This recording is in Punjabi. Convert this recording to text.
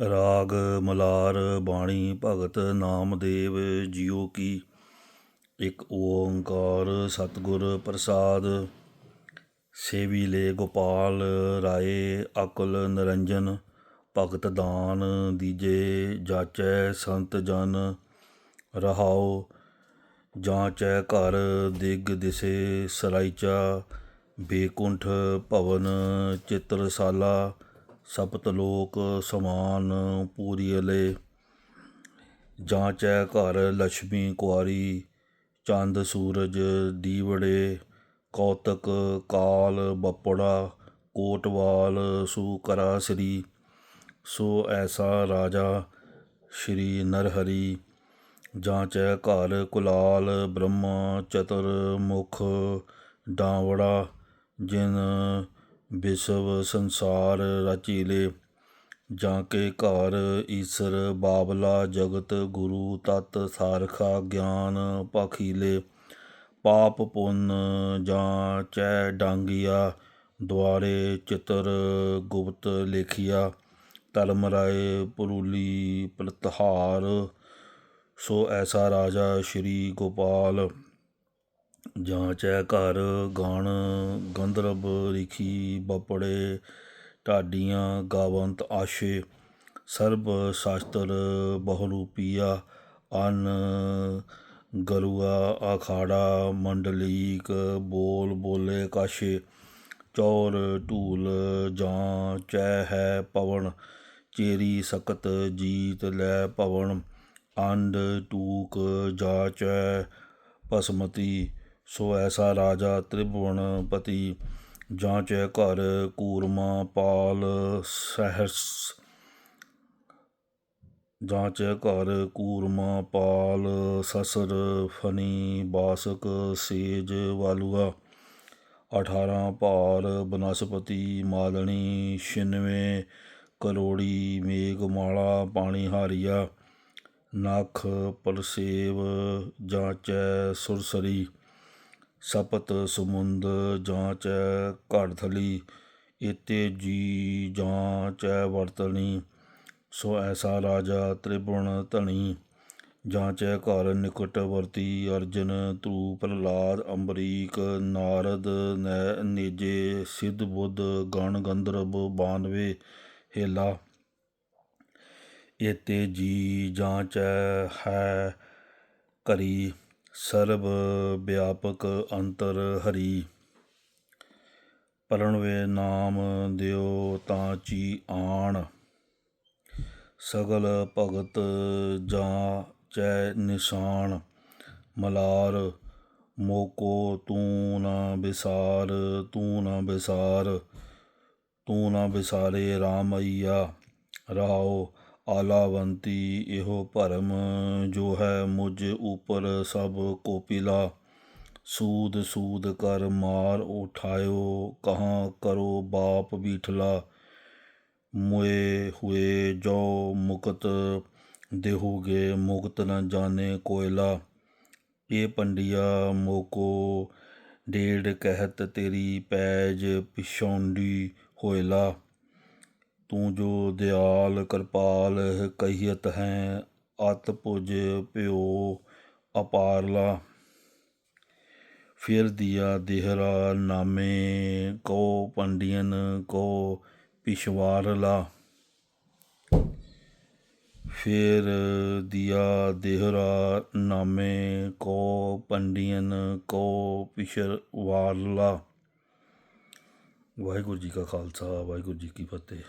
ਰਾਗ ਮਲਾਰ ਬਾਣੀ ਭਗਤ ਨਾਮਦੇਵ ਜੀਓ ਕੀ। ਇੱਕ ਓੰਕਾਰ ਸਤਿਗੁਰ ਪ੍ਰਸਾਦ, ਸੇਵੀ ਲੈ ਗੋਪਾਲ ਰਾਏ ਅਕਲ ਨਿਰੰਜਨ, ਭਗਤ ਦਾਨ ਦੀਜੇ ਜਾਚੈ ਸੰਤ ਜਨ। ਰਹਾਉ ਜਾਂਚੈ ਘਰ ਦਿਗ ਦਿਸੇ ਸਰਾਈਚਾ ਬੇਕੁੰਠ ਭਵਨ ਚਿਤਰਸਾਲਾ। ਸਪਤ ਲੋਕ ਸਮਾਨ ਪੂਰੀਅਲੇ ਜਾਂਚੈ ਘਰ ਲక్ష్ਮੀ ਕੁਆਰੀ, ਚੰਦ ਸੂਰਜ ਦੀਵੜੇ, ਕੌਤਕ ਕਾਲ ਬੱਪੜਾ, ਕੋਟਵਾਲ ਸੂਕਰਾ ਸ੍ਰੀ। ਸੋ ਐਸਾ ਰਾਜਾ ਸ਼੍ਰੀ ਨਰਹਰੀ। ਜਾਂਚੈ ਘਰ ਕੁਲਾਲ ਬ੍ਰਹਮਾ ਚਤੁਰ ਮੁਖ ਡਾਵੜਾ, ਜਿਨ ਵਿਸ਼ਵ ਸੰਸਾਰ ਰਚੀਲੇ, ਜਾਂ ਕੇ ਘਰ ਈਸਰ ਬਾਬਲਾ ਜਗਤ ਗੁਰੂ ਤਤ ਸਾਰਖਾ ਗਿਆਨ ਪਖੀਲੇ ਪਾਪ ਪੁੰਨ ਜਾਂ ਚੈ ਡਾਂਗੀਆ, ਦੁਆਰੇ ਚਿਤਰ ਗੁਪਤ ਲੇਖਿਆ, ਧਰਮ ਰਾਏ ਪੁਰੂਲੀ ਪ੍ਰਤਹਾਰ, ਸੋ ਐਸਾ ਰਾਜਾ ਸ਼੍ਰੀ ਗੋਪਾਲ ਜਾਂਚੈ ਘਰ, ਗਾਣ, ਗੰਧਰਵ, ਰਿਖੀ, ਬਪੜੇ, ਢਾਡੀਆਂ, ਗਾਵੰਤ, ਆਸ਼ੇ, ਸਰਬ ਸ਼ਾਸਤਰ, ਬਹੁਰੂਪੀਆ, ਅਨ, ਗਰੂਆ, ਅਖਾੜਾ, ਮੰਡਲੀਕ, ਬੋਲ, ਬੋਲੇ, ਕਾਸ਼ੇ, ਚੌਰ, ਢੂਲ, ਜਾਂ ਚੈ ਹੈ ਪਵਨ ਚੇਰੀ, ਸਕਤ, ਜੀਤ, ਲੈ ਪਵਨ ਅੰਡ, ਟੂਕ ਜਾਚੈ ਪਸਮਤੀ ਸੋ ਐਸਾ ਰਾਜਾ ਤ੍ਰਿਭੁਵਨ ਪਤੀ ਜਾਂਚੈ ਘਰ ਕੂਰਮਾ ਪਾਲ ਸਹਸ ਜਾਂਚੈ ਘਰ ਕੂਰਮਾ ਪਾਲ ਸਸਰ ਫਨੀ ਬਾਸਕ ਸੇਜ ਵਾਲੂਆ। 18 ਭਾਰ ਬਨਸਪਤੀ ਮਾਲਣੀ 96 ਕਰੋੜੀ ਮੇਘਮਾਲਾ ਪਾਣੀ ਹਾਰੀਆ। ਨਖ ਪਰਸੇਵ ਜਾਂਚੈ ਸੁਰਸਰੀ। ਸਪਤ ਸਮੁੰਦ ਜਾਂਚੈ ਘੜਥਲੀ ਇਤੇ ਜੀ ਜਾਂ ਚੈ ਵਰਤਣੀ ਸੋ ਐਸਾ ਰਾਜਾ ਤ੍ਰਿਭੁਵਨ ਧਣੀ। ਜਾਂਚੈ ਘਰ ਨਿਕਟ ਵਰਤੀ, ਅਰਜਨ ਧਰੂ ਪ੍ਰਹਲਾਦ ਅੰਬਰੀਕ, ਨਾਰਦ ਨੈ ਨੇਜੇ, ਸਿੱਧ ਬੁੱਧ ਗਣ ਗੰਧਰਵ ਬਾਨਵੇ, ਹੇਲਾ। ਏਤੇ ਜੀ ਜਾਂ ਚੈ ਹੈ ਕਰੀ ਸਰਬ ਵਿਆਪਕ ਅੰਤਰ ਹਰੀ। ਪਰਣਵੇ ਨਾਮ ਦਿਓ ਤਾਂ ਚੀ ਆਣ। ਸਗਲ ਭਗਤ ਜਾਂ ਚੈ ਨਿਸ਼ਾਨ ਮਲਾਰ, ਮੋਕੋ ਤੂੰ ਨਾ ਵਿਸਾਰ, ਤੂੰ ਨਾ ਵਿਸਾਰ, ਤੂੰ ਨਾ ਵਿਸਾਰੇ RAM ਅਈਆ। ਰਹਾਉ ਆਲਾਵੰਤੀ, ਇਹੋ ਭਰਮ ਜੋ ਹੈ ਮੁਝ ਉਪਰ ਸਭ ਕੋਪਿਲਾ। ਸੂਦ ਸੂਦ ਕਰ ਮਾਰ ਉਠਾਇਓ, ਕਹਾਂ ਕਰੋ ਬਾਪ ਬੀਠਲਾ। ਮੋਏ ਹੋਏ ਜੋ ਮੁਕਤ ਦੇਹੂਗੇ, ਮੁਕਤ ਨ ਜਾਣੇ ਕੋਇਲਾ। ਇਹ ਪੰਡਿਆ ਮੋਕੋ, ਡੇਢ ਕਹਿਤ ਤੇਰੀ ਪੈਜ ਪਿਛੌਂਡੀ ਹੋਇਲਾ। ਤੂੰ ਜੋ ਦਿਆਲ ਕਿਰਪਾਲ ਕਹੀਅਤ ਹੈ, ਅਤ ਪੁਜ ਭਿਓ ਅਪਾਰਲਾ। ਫਿਰ ਦਿਆ ਦੇਹਰਾ ਨਾਮੇ ਕੋ ਪੰਡੀਨ ਕੋ ਪਿਸ਼ਵਾਰਲਾ ਫਿਰ ਦਿਆ ਦੇਹਰਾ ਨਾਮੇ ਕੋ ਪੰਡੀਨ ਕੋ ਪਿਸ਼ਵਾਰਲਾ ਵਾਹਿਗੁਰੂ ਜੀ ਕਾ ਖਾਲਸਾ, ਵਾਹਿਗੁਰੂ ਜੀ ਕੀ ਫਤਿਹ।